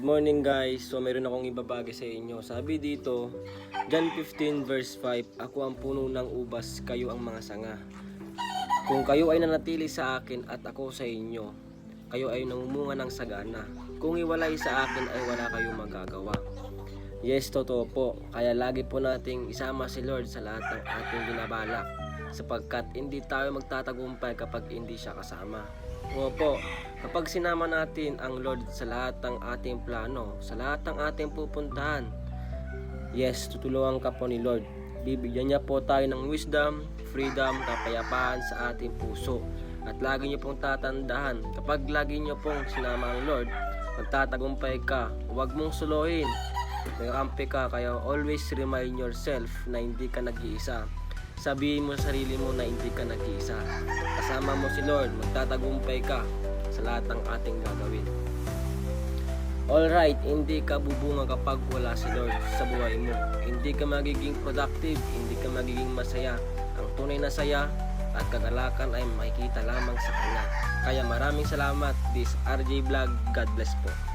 Good morning guys. So meron akong ibabagi sa inyo. Sabi dito, John 15 verse 5, Ako ang puno ng ubas, kayo ang mga sanga. Kung kayo ay nanatili sa akin at ako sa inyo, kayo ay namumunga ng sagana. Kung iwalay sa akin ay wala kayong magagawa. Yes, totoo po. Kaya lagi po nating isama si Lord sa lahat ng ating binabalak sapagkat hindi tayo magtatagumpay kapag hindi siya kasama. Opo, kapag sinama natin ang Lord sa lahat ng ating plano, sa lahat ng ating pupuntahan, yes, tutulungan ka po ni Lord. Bibigyan niya po tayo ng wisdom, freedom, kapayapaan sa ating puso. At lagi niyo pong tatandaan, kapag lagi niyo pong sinama ang Lord, magtatagumpay ka, huwag mong suluhin. Nagkampi ka, kaya always remind yourself na hindi ka nag-iisa. Sabihin mo sa sarili mo na hindi ka nag-iisa. Kasama mo si Lord, magtatagumpay ka sa lahat ng ating gagawin. Alright, hindi ka bubunga kapag wala si Lord sa buhay mo. Hindi ka magiging productive, hindi ka magiging masaya. Ang tunay na saya at kagalakan ay makikita lamang sa Kanya. Kaya maraming salamat. This RJ Vlog. God bless po.